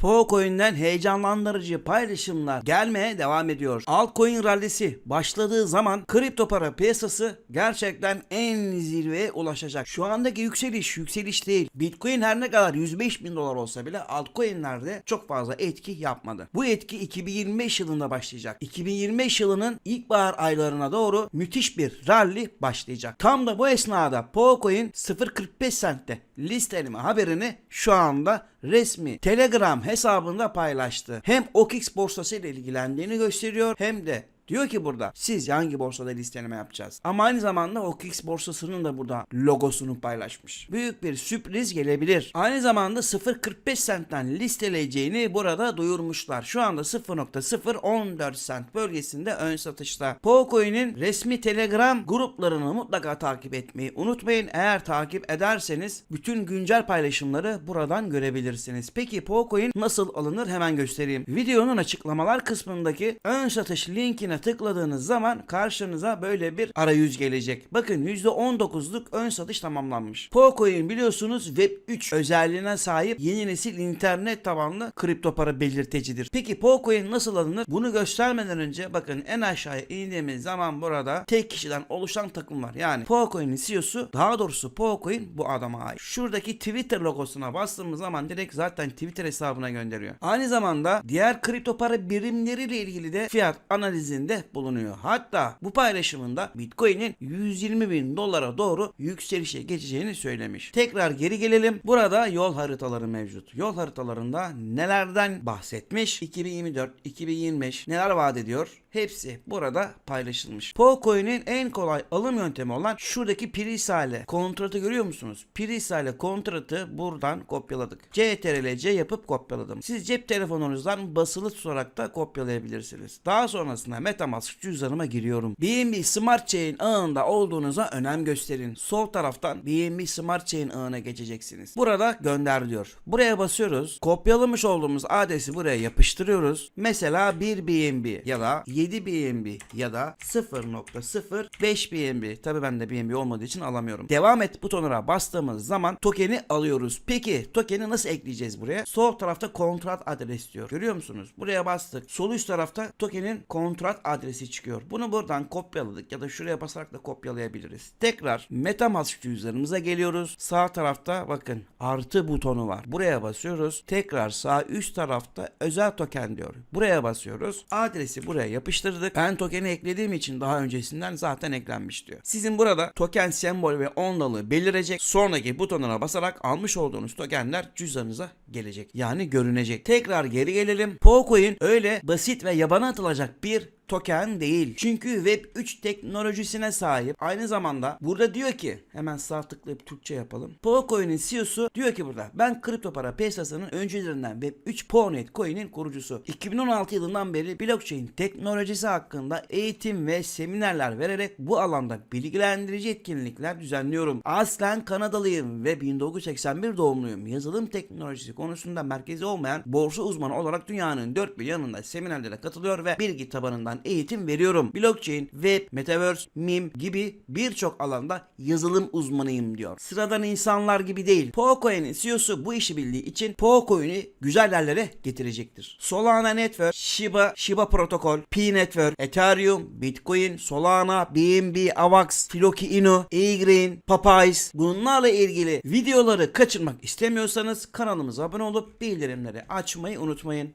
Pocoin'den heyecanlandırıcı paylaşımlar gelmeye devam ediyor. Altcoin rallisi başladığı zaman kripto para piyasası gerçekten en zirveye ulaşacak. Şu andaki yükseliş yükseliş değil. Bitcoin her ne kadar 105 bin dolar olsa bile altcoin'lerde çok fazla etki yapmadı. Bu etki 2025 yılında başlayacak. 2025 yılının ilkbahar aylarına doğru müthiş bir rally başlayacak. Tam da bu esnada Pocoin 0.45 centte listeleme haberini şu anda resmi Telegram hesabında paylaştı. Hem OKX borsası ile ilgilendiğini gösteriyor hem de Diyor ki burada siz hangi borsada listeleme yapacağız? Ama aynı zamanda OKX borsasının da burada logosunu paylaşmış. Büyük bir sürpriz gelebilir. Aynı zamanda 0.45 centten listeleyeceğini burada duyurmuşlar. Şu anda 0.014 cent bölgesinde ön satışta. Pocoin'in resmi Telegram gruplarını mutlaka takip etmeyi unutmayın. Eğer takip ederseniz bütün güncel paylaşımları buradan görebilirsiniz. Peki Pocoin nasıl alınır hemen göstereyim. Videonun açıklamalar kısmındaki ön satış linkine tıkladığınız zaman karşınıza böyle bir arayüz gelecek. Bakın %19'luk ön satış tamamlanmış. Pocoin biliyorsunuz Web 3 özelliğine sahip yeni nesil internet tabanlı kripto para belirtecidir. Peki Pocoin nasıl alınır? Bunu göstermeden önce bakın en aşağıya indiğimiz zaman burada tek kişiden oluşan takım var. Yani Pocoin'in CEO'su daha doğrusu Pocoin bu adama ait. Şuradaki Twitter logosuna bastığımız zaman direkt zaten Twitter hesabına gönderiyor. Aynı zamanda diğer kripto para birimleriyle ilgili de fiyat analizinde bulunuyor. Hatta bu paylaşımında Bitcoin'in 120 bin dolara doğru yükselişe geçeceğini söylemiş. Tekrar geri gelelim. Burada yol haritaları mevcut. Yol haritalarında nelerden bahsetmiş? 2024, 2025 neler vaat ediyor? Hepsi burada paylaşılmış. Pocoin'in en kolay alım yöntemi olan şuradaki Pirisale kontratı görüyor musunuz? Pirisale kontratı buradan kopyaladık. CTRL-C yapıp kopyaladım. Siz cep telefonunuzdan basılı tutarak da kopyalayabilirsiniz. Daha sonrasında Metamask cüzdanıma giriyorum. BNB Smart Chain ağında olduğunuza önem gösterin. Sol taraftan BNB Smart Chain ağına geçeceksiniz. Burada gönder diyor. Buraya basıyoruz. Kopyalamış olduğumuz adresi buraya yapıştırıyoruz. Mesela 1 BNB ya da 7 BNB ya da 0.05 BNB. Tabi bende BNB olmadığı için alamıyorum. Devam et butonuna bastığımız zaman tokeni alıyoruz. Peki tokeni nasıl ekleyeceğiz buraya? Sol tarafta kontrat adres diyor. Görüyor musunuz? Buraya bastık. Sol üst tarafta tokenin kontrat adresi çıkıyor. Bunu buradan kopyaladık ya da şuraya basarak da kopyalayabiliriz. Tekrar Metamask cüzdanımıza geliyoruz. Sağ tarafta bakın artı butonu var. Buraya basıyoruz. Tekrar sağ üst tarafta özel token diyor. Buraya basıyoruz. Adresi buraya yapıştırdık. Ben tokeni eklediğim için daha öncesinden zaten eklenmiş diyor. Sizin burada token sembol ve ondalığı belirecek. Sonraki butonuna basarak almış olduğunuz tokenler cüzdanınıza gelecek. Yani görünecek. Tekrar geri gelelim. Pocoin öyle basit ve yabana atılacak bir token değil. Çünkü Web 3 teknolojisine sahip. Aynı zamanda burada diyor ki hemen sağ tıklayıp Türkçe yapalım. Pocoin'in CEO'su diyor ki burada ben kripto para piyasasının öncülerinden Web 3 Ponet Coin'in kurucusu. 2016 yılından beri blockchain teknolojisi hakkında eğitim ve seminerler vererek bu alanda bilgilendirici etkinlikler düzenliyorum. Aslen Kanadalıyım ve 1981 doğumluyum. Yazılım teknolojisi konusunda merkezi olmayan borsa uzmanı olarak dünyanın dört bir yanında seminerlere katılıyor ve bilgi tabanından eğitim veriyorum. Blockchain, web, metaverse, meme gibi birçok alanda yazılım uzmanıyım diyor. Sıradan insanlar gibi değil. Pocoin'in CEO'su bu işi bildiği için Pocoin'i güzel yerlere getirecektir. Solana Network, Shiba, Shiba Protocol, P-Network, Ethereum, Bitcoin, Solana, BNB, Avax, Floki Inu, E-Green, Popeyes bunlarla ilgili videoları kaçırmak istemiyorsanız kanalımıza abone olup bildirimleri açmayı unutmayın.